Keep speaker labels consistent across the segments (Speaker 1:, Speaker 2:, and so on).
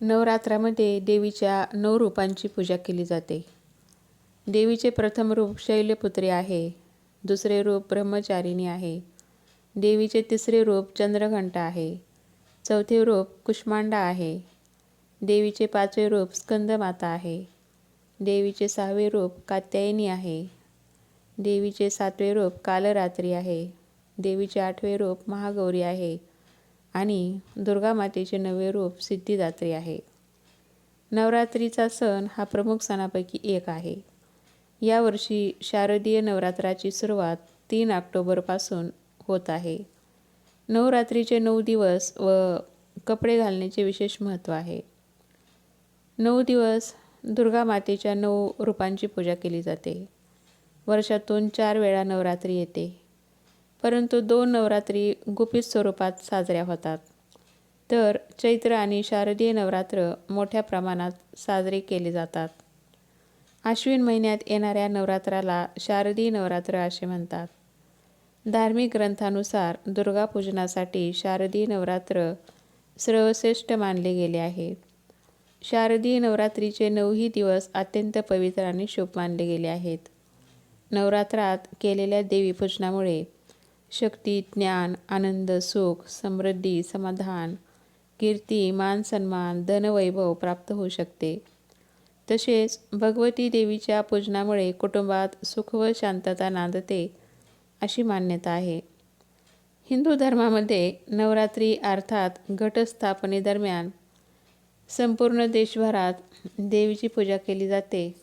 Speaker 1: नवरात्रामध्ये देवीच्या नऊ रूपांची पूजा केली जाते. देवीचे प्रथम रूप शैलपुत्री आहे दुसरे रूप ब्रह्मचारिणी आहे देवीचे तिसरे रूप चंद्रघंटा आहे चौथे रूप कुष्मांडा आहे देवीचे पाचवे रूप स्कंदमाता आहे देवीचे सहावे रूप कात्यायनी आहे देवीचे सातवे रूप कालरात्री आहे देवीचे आठवे रूप महागौरी आहे आणि दुर्गा मातेचे नवे रूप सिद्धिदात्री आहे. नवरात्रीचा सण हा प्रमुख सणापैकी एक आहे. यावर्षी शारदीय नवरात्राची सुरुवात तीन ऑक्टोबरपासून होत आहे. नवरात्रीचे नऊ दिवस व कपडे घालण्याचे विशेष महत्त्व आहे. नऊ दिवस दुर्गा मातेच्या नऊ रूपांची पूजा केली जाते. वर्षातून चार वेळा नवरात्री येते. परंतु दोन नवरात्री गुपित स्वरूपात साजऱ्या होतात. तर चैत्र आणि शारदीय नवरात्र मोठ्या प्रमाणात साजरे केले जातात. आश्विन महिन्यात येणाऱ्या नवरात्राला शारदीय नवरात्र असे म्हणतात. धार्मिक ग्रंथानुसार दुर्गापूजनासाठी शारदीय नवरात्र सर्वश्रेष्ठ मानले गेले आहे. शारदीय नवरात्रीचे नऊही दिवस अत्यंत पवित्र आणि शुभ मानले गेले आहेत. नवरात्रात केलेल्या देवीपूजनामुळे शक्ती ज्ञान आनंद सुख समृद्धी समाधान कीर्ती मान सन्मान धनवैभव प्राप्त होऊ शकते. तसेच भगवती देवीच्या पूजनामुळे कुटुंबात सुख व शांतता नांदते अशी मान्यता आहे. हिंदू धर्मामध्ये नवरात्री अर्थात घटस्थापनेदरम्यान संपूर्ण देशभरात देवीची पूजा केली जाते.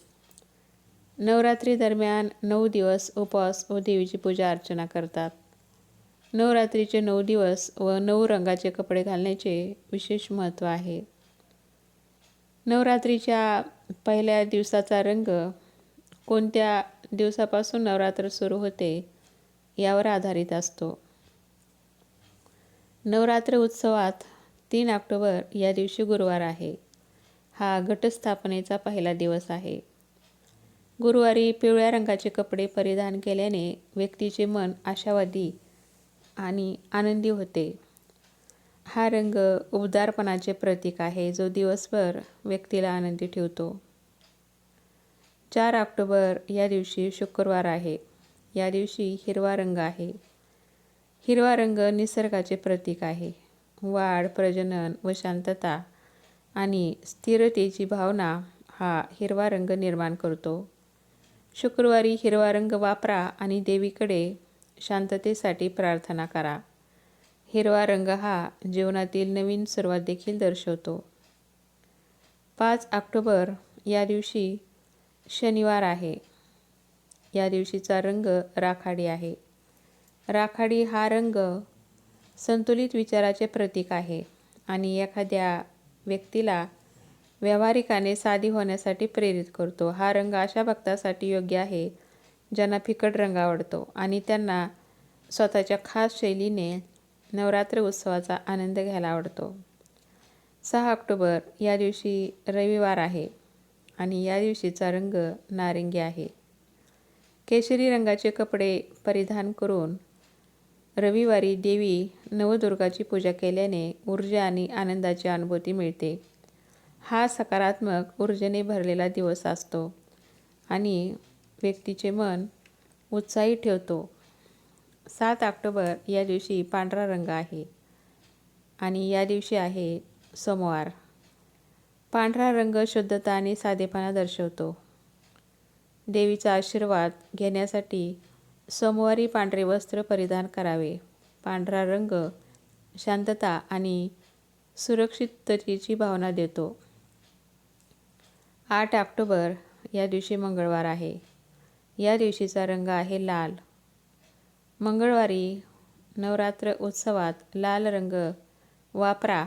Speaker 1: नवरात्री दरम्यान नऊ दिवस उपवास व देवीची पूजा अर्चना करतात. नवरात्रीचे नऊ दिवस व नऊ रंगाचे कपडे घालण्याचे विशेष महत्त्व आहे. नवरात्रीच्या पहिल्या दिवसाचा रंग कोणत्या दिवसापासून नवरात्र सुरू होते यावर आधारित असतो. नवरात्र उत्सवात तीन ऑक्टोबर या दिवशी गुरुवार आहे. हा घटस्थापनेचा पहिला दिवस आहे. गुरुवारी पिवळ्या रंगाचे कपडे परिधान केल्याने व्यक्तीचे मन आशावादी आणि आनंदी होते. हा रंग उबदारपणाचे प्रतीक आहे जो दिवसभर व्यक्तीला आनंदी ठेवतो. चार ऑक्टोबर या दिवशी शुक्रवार आहे. या दिवशी हिरवा रंग आहे. हिरवा रंग निसर्गाचे प्रतीक आहे. वाढ प्रजनन व शांतता आणि स्थिरतेची भावना हा हिरवा रंग निर्माण करतो. शुक्रवारी हिरवा रंग वापरा आणि देवीकडे शांततेसाठी प्रार्थना करा. हिरवा रंग हा जीवनातील नवीन सुरुवात देखील दर्शवतो. पाच ऑक्टोबर या दिवशी शनिवार आहे. या दिवशीचा रंग राखाडी आहे. राखाडी हा रंग संतुलित विचाराचे प्रतीक आहे आणि एखाद्या व्यक्तीला व्यावहारिकाने साधी होण्यासाठी प्रेरित करतो. हा रंग अशा भक्तासाठी योग्य आहे. ज्यांना फिकट रंग आवडतो आणि त्यांना स्वतःच्या खास शैलीने नवरात्र उत्सवाचा आनंद घ्यायला आवडतो. सहा ऑक्टोबर या दिवशी रविवार आहे आणि या दिवशीचा रंग नारिंगी आहे. केशरी रंगाचे कपडे परिधान करून रविवारी देवी नवदुर्गाची पूजा केल्याने ऊर्जा आणि आनंदाची अनुभूती मिळते. हा सकारात्मक ऊर्जेने भरलेला दिवस असतो आणि व्यक्तीचे मन उत्साही ठेवतो. सात ऑक्टोबर या दिवशी पांढरा रंग आहे आणि या दिवशी आहे सोमवार. पांढरा रंग शुद्धता आणि साधेपणा दर्शवतो. देवीचा आशीर्वाद घेण्यासाठी सोमवारी पांढरे वस्त्र परिधान करावे. पांढरा रंग शांतता आणि सुरक्षिततेची भावना देतो. आठ ऑक्टोबर या दिवशी मंगळवार आहे. या दिवशीचा रंग आहे लाल. मंगळवारी नवरात्र उत्सवात लाल रंग वापरा.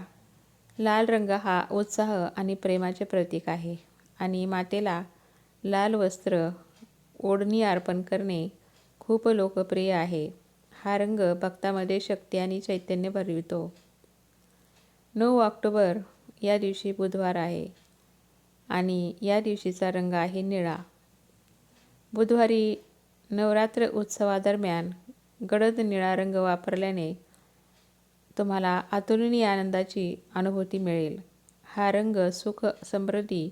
Speaker 1: लाल रंग हा उत्साह आणि प्रेमाचे प्रतीक आहे आणि मातेला लाल वस्त्र ओढणी अर्पण करणे खूप लोकप्रिय आहे. हा रंग भक्तामध्ये शक्ती आणि चैतन्य भरवितो. नऊ ऑक्टोबर या दिवशी बुधवार आहे आणि या दिवशीचा रंग आहे निळा. बुधवारी नवरात्र उत्सवादरम्यान गडद निळा रंग वापरल्याने तुम्हाला अतुलनीय आनंदाची अनुभूती मिळेल. हा रंग सुख समृद्धी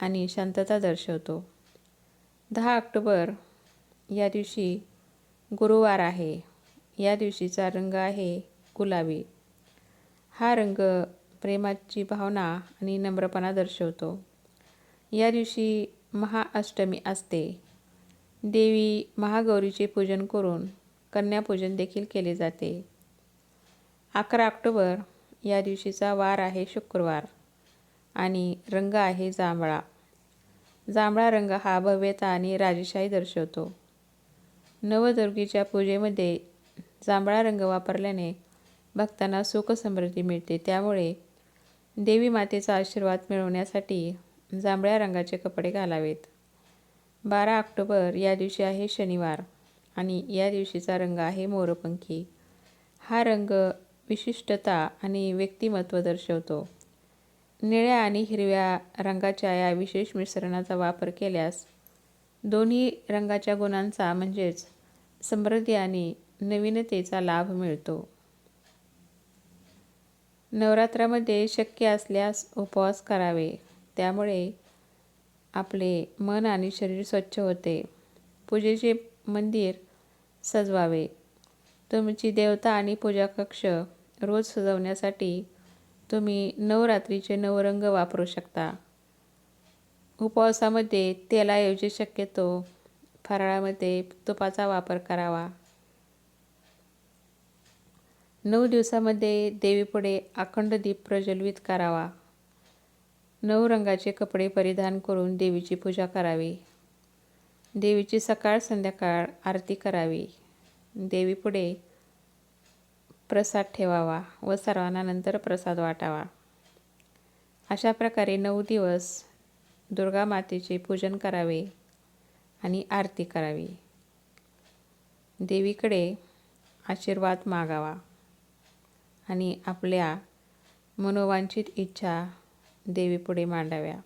Speaker 1: आणि शांतता दर्शवतो. दहा ऑक्टोबर या दिवशी गुरुवार आहे. या दिवशीचा रंग आहे गुलाबी. हा रंग प्रेमाची भावना आणि नम्रपणा दर्शवतो. या दिवशी महाअष्टमी असते. देवी महागौरीचे पूजन करून कन्यापूजन देखील केले जाते. अकरा ऑक्टोबर या दिवशीचा वार आहे शुक्रवार आणि रंग आहे जांभळा. जांभळा रंग हा भव्यता आणि राजेशाही दर्शवतो. नवदुर्गीच्या पूजेमध्ये जांभळा रंग वापरल्याने भक्तांना सुख समृद्धी मिळते. त्यामुळे देवी मातेचा आशीर्वाद मिळवण्यासाठी जांभळ्या रंगाचे कपडे घालावेत. बारा ऑक्टोबर या दिवशी आहे शनिवार आणि या दिवशीचा रंग आहे मोरपंखी. हा रंग विशिष्टता आणि व्यक्तिमत्व दर्शवतो. निळ्या आणि हिरव्या रंगाच्या या विशेष मिश्रणाचा वापर केल्यास दोन्ही रंगाच्या गुणांचा म्हणजेच समृद्धी आणि नवीनतेचा लाभ मिळतो. नवरात्रामध्ये शक्य असल्यास उपवास करावे. त्यामुळे आपले मन आणि शरीर स्वच्छ होते. पूजेचे मंदिर सजवावे. तुमची देवता आणि पूजा कक्ष रोज सजवण्यासाठी तुम्ही नवरात्रीचे नवरंग वापरू शकता. उपवासामध्ये तेलाऐवजी शक्यतो फराळामध्ये तुपाचा वापर करावा. नऊ दिवसामध्ये देवीपुढे अखंड दीप प्रज्वलित करावा. नऊ रंगाचे कपडे परिधान करून देवीची पूजा करावी. देवीची सकाळ संध्याकाळ आरती करावी. देवीपुढे प्रसाद ठेवावा व सर्वांना नंतर प्रसाद वाटावा. अशा प्रकारे नऊ दिवस दुर्गा मातेचे पूजन करावे आणि आरती करावी. देवीकडे आशीर्वाद मागावा आणि आपल्या मनोवांछित इच्छा देवीपुढे मांडाव्या.